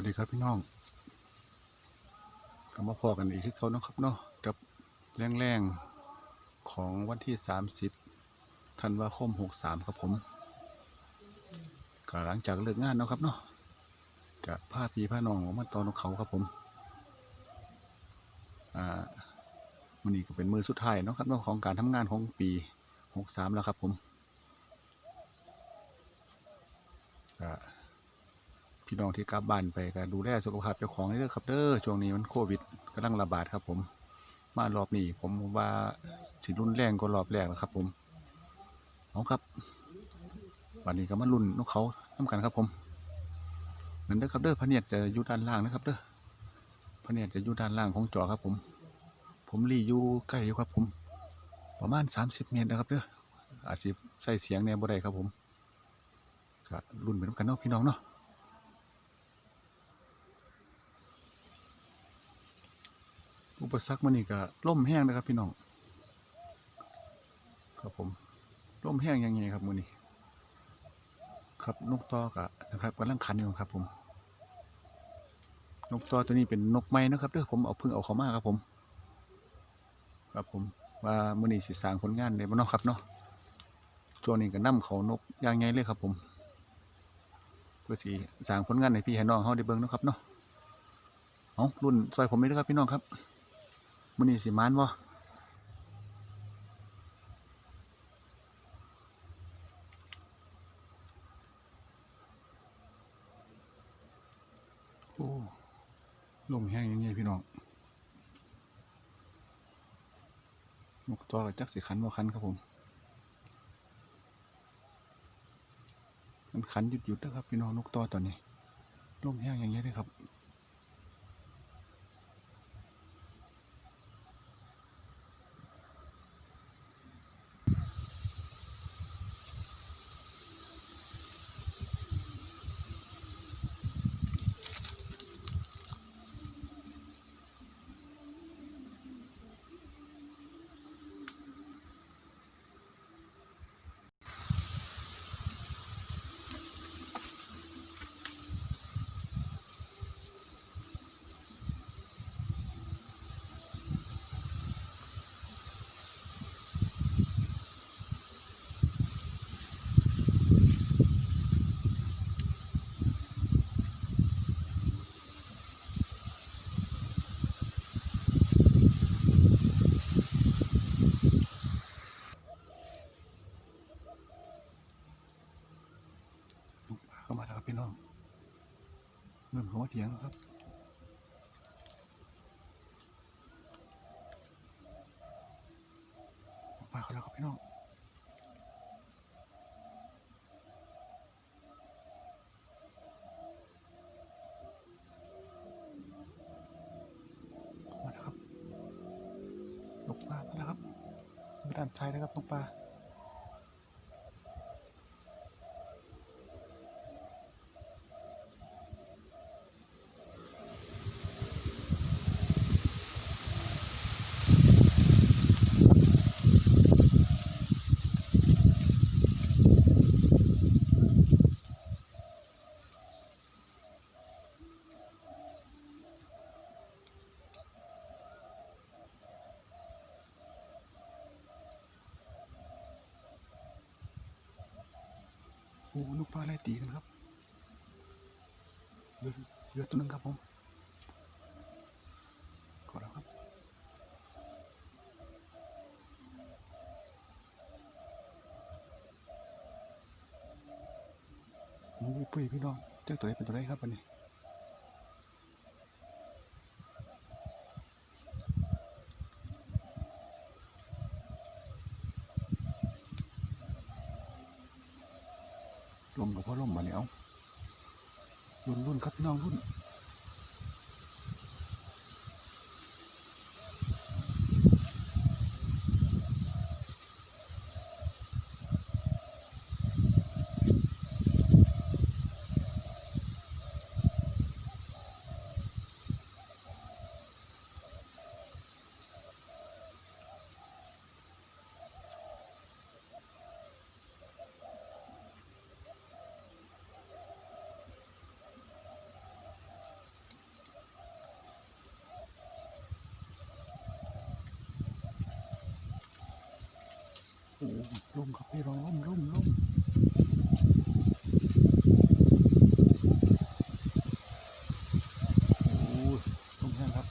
วัสดีครับพี่น้องกลับมาพอกันอีกที่เขาเนาะครับเนาะกับแรงๆของวันที่ 30ธันวาคม 63 ครับผมก็หลังจากเลิกงานเนาะครับเนาะกับผ้าพีผ้านองออกมาตอนนกเขาครับผมอ่ามันนี้ก็เป็นมือสุดท้ายเนาะครับเนาะของการทำงานของปี 63 แล้วครับผม พี่น้องที่กลับบ้านไปก็ดูแลสุขภาพเจ้าของนี่เด้อครับเด้อช่วงนี้มันโควิดกำลังระบาดครับ ผม มารอบนี้ผมว่าสิรุนแรงกว่ารอบแรกนะครับ ผมเอาครับวันนี้ก็มารุ่นนกเขาน้ำกันครับ ผมนั่นเด้อครับเด้อพระเนียดจะอยู่ด้านล่างนะครับ เด้อพระเนียดจะอยู่ด้านล่างของจอครับ ผม ผมรีอยู่ใกล้อยู่ครับ ผม ประมาณ 30 เมตรนะครับเด้ออาจสิใส่เสียงแนวบ่ได้ครับ ผมก็รุ่นไปน้ำกันเนาะพี่น้องเนาะ อุปสรรคมันนี่ก็ล่มแห้งนะครับ พี่น้องครับผมล่มแห้งยังไงครับมือนี้ครับนกตอกะนะครับกำลังคันอยู่ครับ ผม นกตอตัวนี้เป็นนกไม้นะครับเด้อผมเอาเพิ่งเอาเขามาครับผม ครับผมว่ามือนี้สิสางผลงานได้บ่เนาะครับเนาะช่วนี้ก็นํเขานกย่างไงเลยครับผมเพื่อสิสางผลงานให้พี่ให้น้องเฮาได้เบิ่งนะครับเนาะเอารุ่นซอยผมเลยนะครับพี่น้องครับ มันนี่สิมานบ่โอ้ลมแห้งอย่างเงี้ยพี่น้องนกตัวกับจักสิขันบ่ขันครับผม มันขันหยุดหยุดๆนะครับพี่น้องนกตัวตอนนี้ลมแห้งอย่างเงี้ยเลยครับ เข้ามาแล้วครับพี่น้องเริ่มเขาว่าเถียงครับลูกปลาเขาแล้วครับพี่น้องมาแล้วครับลูกปลาแล้วครับอยู่ด้านซ้ายนะครับลูกปลา โอ้ลูกปลาไล่ตีกันครับเยอะตัวหนึงครับผมขอแล้วครับมุ้ยปุ้ยพี่น้องเจ้าตัวไหนเป็นตัวไหนครับวันนี้ ลมกับพ่อลมมาเนี่ยเอารุ่นรุ่นครับพี่น้องรุ่น ร่มครับพี่ร้องร่มร่มร่มโอ้ล่มแห้งครับ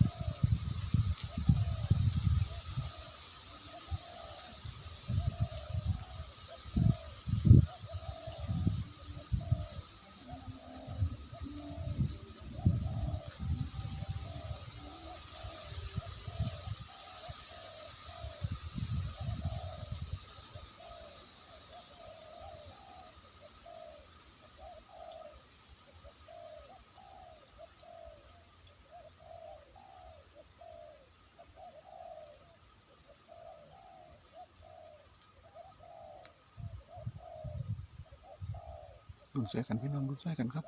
รุ่นใส่กันพี่น้องรุ่นใส่กันครับ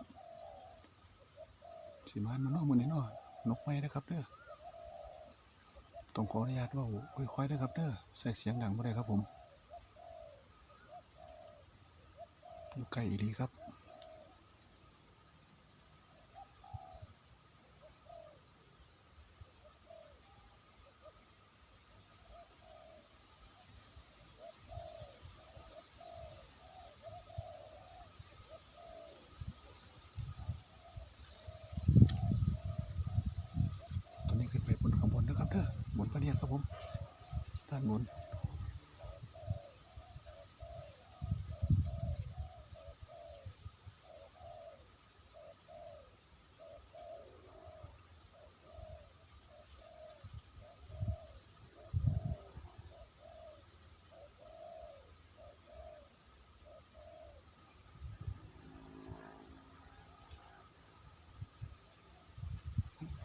สีมานมันนอกมือนี่นอกนกไม้นะครับเด้อต้องขออนุญาตว่าค่อยๆนะครับเด้อใส่เสียงดังไม่ได้ครับผมอยู่ไกลอีดีครับ ตอนนี้ขึ้นไปบนข้างบนนะครับเด้อบนกระเดียนครับผม ด้านบน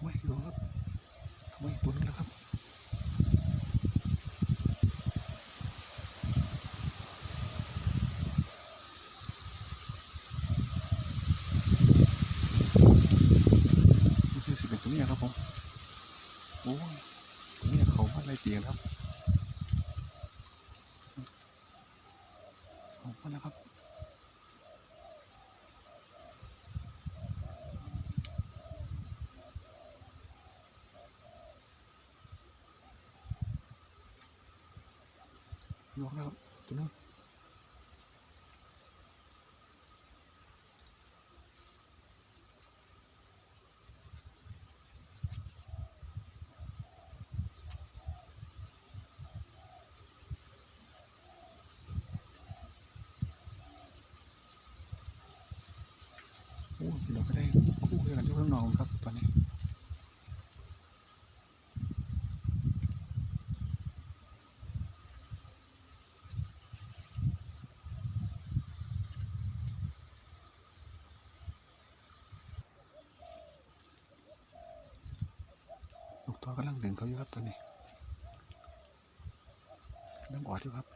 ไม่รู้ครับไม่ตัวนึงแล้วครับ นี่คือสิเป็นตัวนี้ครับผม โอ้ยตัวนี้ เขามาไล่เตียงครับออกมาแล้วครับยกแล้วครับตัวนึง อ้เราก็ได้คู่กันอยู่ข้างนอกครับตอนนี้ลูกตัวกำลังเดึงเขาอยู่ครับตอนนี้น้ำออดอยู่ครับ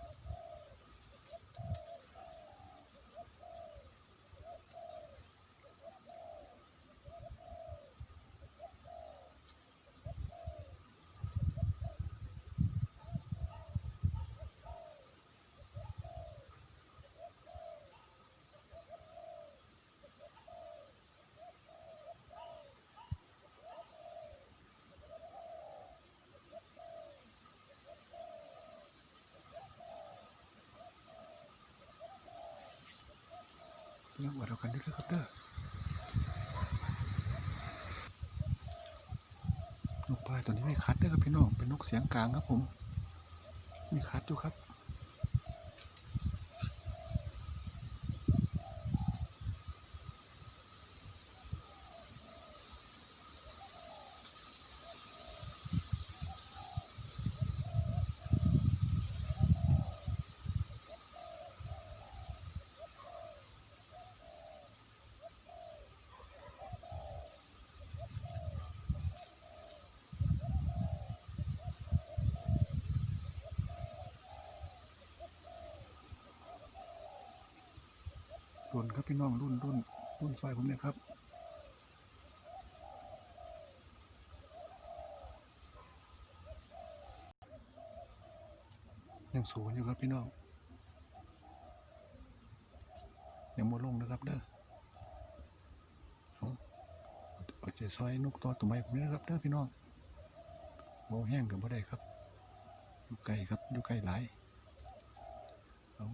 เรื่องอวดเอากันด้วยครับเด้อนกปลายตัวนี้ไม่คัดเด้อครับพี่น้อง เป็นนกเสียงกลางครับผม มีคัดอยู่ครับ นครับพี่น้องรุ่นรุ่นรุ่นซอยผมเนี่ยครับยังสูงอยู่ครับพี่น้องยังโมลงนะครับเด้อเอาเอาใจซอยนกต่อตัวไม้ผมนี่นะครับเด้อพี่น้องโมแห้งกับบ่ได้ครับอยู่ไกลครับอยู่ไกลหลายเอา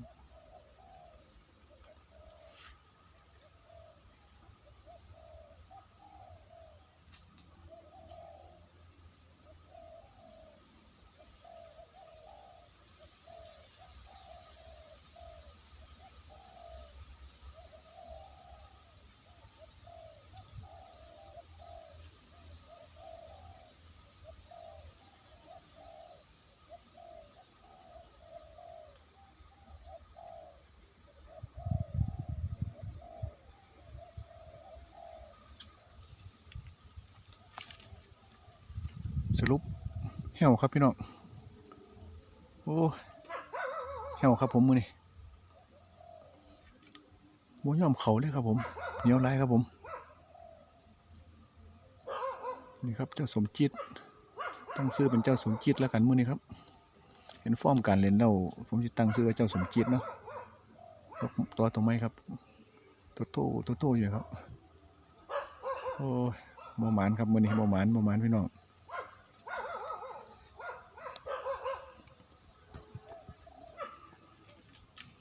สรุปเหี่ยวครับพี่น้องโอ้เหี่ยวครับผมมือนี่โมยอมเขาเลยครับผมเหนียวไรครับผม นี่ครับเจ้าสมจิต ตั้งซื้อเป็นเจ้าสมจิตแล้วกันมือนี้ครับ เห็นฟอร์มการเล่นเราผมจะตั้งซื้อว่าเจ้าสมจิตเนาะตัวตัวไหมครับตัวโตตัวโตอยู่ครับ โอ้โมหมานครับมือนี้โมหมานโมหมานพี่น้อง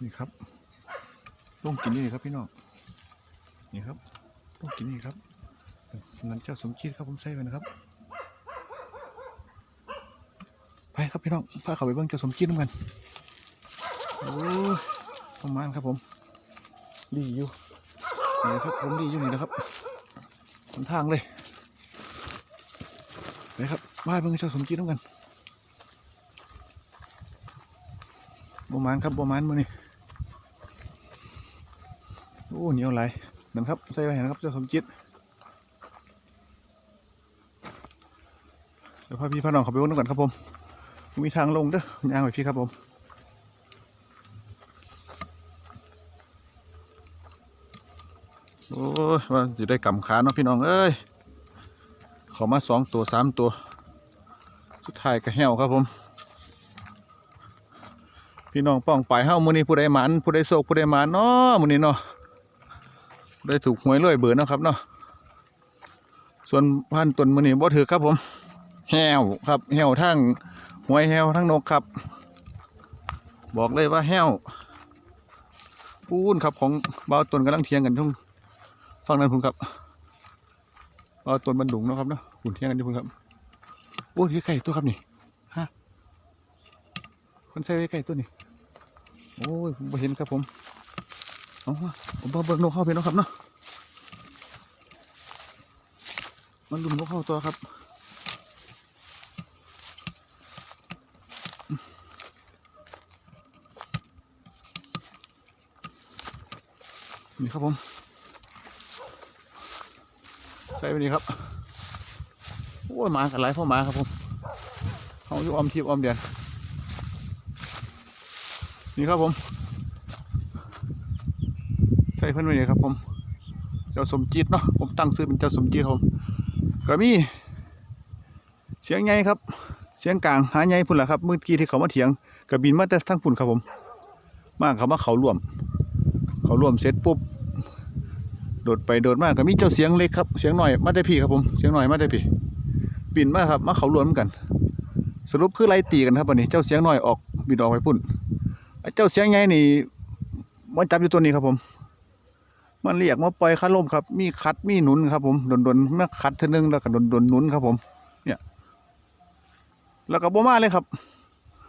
นี่ครับต้องกินนี่ครับพี่น้องนี่ครับต้องกินนี่ครับนั้นเจ้าสมจิตครับผมใส่ไปนะครับไปครับพี่น้องพาเขาไปเบิ่งเจ้าสมจิตด้วยกันโอ้ประมาณครับผม ดีอยู่นี่ครับผมดีอยู่นี่นะครับหนทางเลยไปครับมาเบิ่งเจ้าสมจิตด้วยกันประมาณครับประมาณมือนี่ อ้เหนียวไหลนั่นครับใส่ไปเห็นครับเจ้าสมจิตเดี๋ยวพาพี่พาน้องเขาไปวนกันครับผม มีทางลงเด้อย่างไปพี่ครับผมโอ้ยว่าจะได้กำขาเนาะพี่น้องเอ้ยเขามาสองตัวสามตัว สุดท้ายก็แห้วครับผม พี่น้องป้องไปเฮ้ามือนี้ผู้ใดหมันผู้ใดโศกผู้ใดหมันเนาะมือนี้เนาะ ได้ถูกหวยรวยเบื่อนะครับเนาะส่วนพันตุนมือนี้บ่ถือครับผมแหวครับแหวทั้งหวยแหวทั้งนกครับ บอกเลยว่าแหวปูนครับของบ่าวตุนกำลังเทียงกันทุ่งฟังนั้นพุ่นครับบ่าวตุนบันดุงเนาะครับเนาะหุ่นเทียงกันที่พุ่นครับโอ้ยไก่ตัวครับนี่ฮะคนใส่ไว้ไก่ตัวนี่โอ้ยผมเห็นครับผม เอาว่าผมมาเบิกนกเข้าไปเนาะครับเนาะมันลุมนกเข้าตัวครับนี่ครับผมใส่ไปนี่ครับโอ้ยหมากันหลายพ่อหมาครับผมเขาอยู่ออมทิพย์ออมเดียนนี่ครับผม ใส่เพิ่นไว้นี่ครับ ผมเจ้าสมจิตเนาะผมตั้งชื่อเป็นเจ้าสมจิตผมก็มีเสียงใหญ่ครับ เสียงกลางหาให้พุ่นละครับเมื่อกี้ที่เขามาเถียงก็บินมาแต่ทั้งพุ่นครับผม มากเขามาเขาร่วม เขาร่วมเสร็จปุ๊บโดดไปโดดมากก็มีเจ้าเสียงเล็กครับเสียงหน่อยมาได้พี่ครับผมเสียงหน่อยมาได้พี่บินมาครับมาเขาร่วมกัน สรุปคือไล่ตีกันครับวันนี้ เจ้าเสียงหน่อยออกบินออกไปพุ่นไอ้เจ้าเสียงใหญ่นี่มันจับอยู่ตัวนี้ครับผม มันเรียกมาปล่อยคัดลมครับ มีคัดมีหนุนครับผมดนดนมาคัดเท่านึงแล้วก็ดนดนหนุนครับผม เนี่ย แล้วก็บ่มาเลยครับ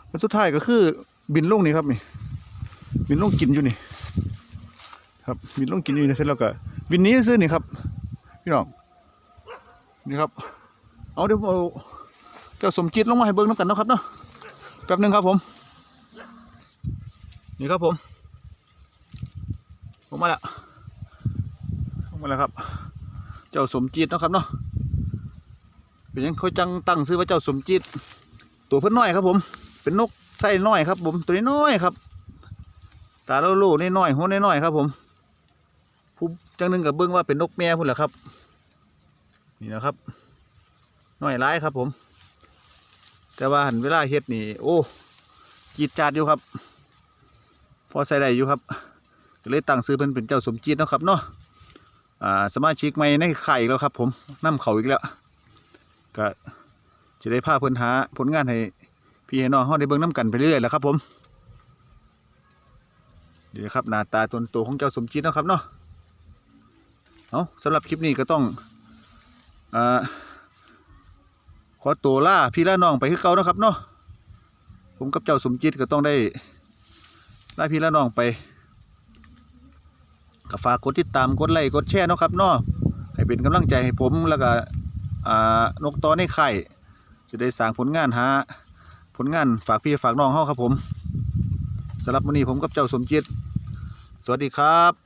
แล้วสุดท้ายก็คือ บินลงนี่ครับนี่ บินลงกินอยู่นี่ ครับ บินลงกินอยู่นี่เสร็จแล้วก็บินนี้ซื้อนี่ครับ พี่น้องนี่ครับ เอาเดี๋ยวเอาเจ้าสมจิตลงมาให้เบิ่งน้ำกันนะครับเนาะแป๊บนึงครับผม นี่ครับผมลงมาแล้ว มาแล้วครับ เจ้าสมจิตนะครับเนาะเป็นยังเขาจังตั้งซื้อว่าเจ้าสมจิต ตัวเพิ่นน้อยครับผม เป็นนกไส้น้อยครับ ผมตัวนี้น้อยครับ ตาโล่ๆน้อยๆหัวน้อยๆครับ ผมผู้จังหนึงกับเบิ้องว่าเป็นนกแม่พุ่นแหละครับ นี่นะครับน้อยร้ายครับผม แต่ว่าหันเวลาเฮ็ดนี่ โอ้จีดจาดอยู่ครับ พอใส่ได้อยู่ครับเลยตั้งซื้อเพิ่นเป็นเจ้าสมจิตเนาะครับเนาะ สมาชิกใหม่ในไข่แล้วครับ ผมนำเขาอีกแล้วก็จะได้พาเพิ่นหาผลงานให้พี่ให้น้องเฮาได้เบิ่งน้กันไปเรื่อยๆแล้วครับ ผมดีครับหน้าตาตนโตของเจ้าสมจิตนะครับเนาะเอาสำหรับคลิปนี้ก็ต้องอ่าขอตัวล่าพี่ล่าน้องไปคือเก่านะครับเนาะผมกับเจ้าสมจิตก็ต้องได้ล่าพี่ล่าน้องไป ก็ฝากกดติดตามกดไลค์กดแชร์เนาะครับเนาะให้เป็นกำลังใจให้ผมแล้วก็นกตอในไข่จะได้สร้างผลงานหาผลงานฝากพี่ฝากน้องเฮาครับผมสำหรับวันนี้ผมกับเจ้าสมจิต สวัสดีครับ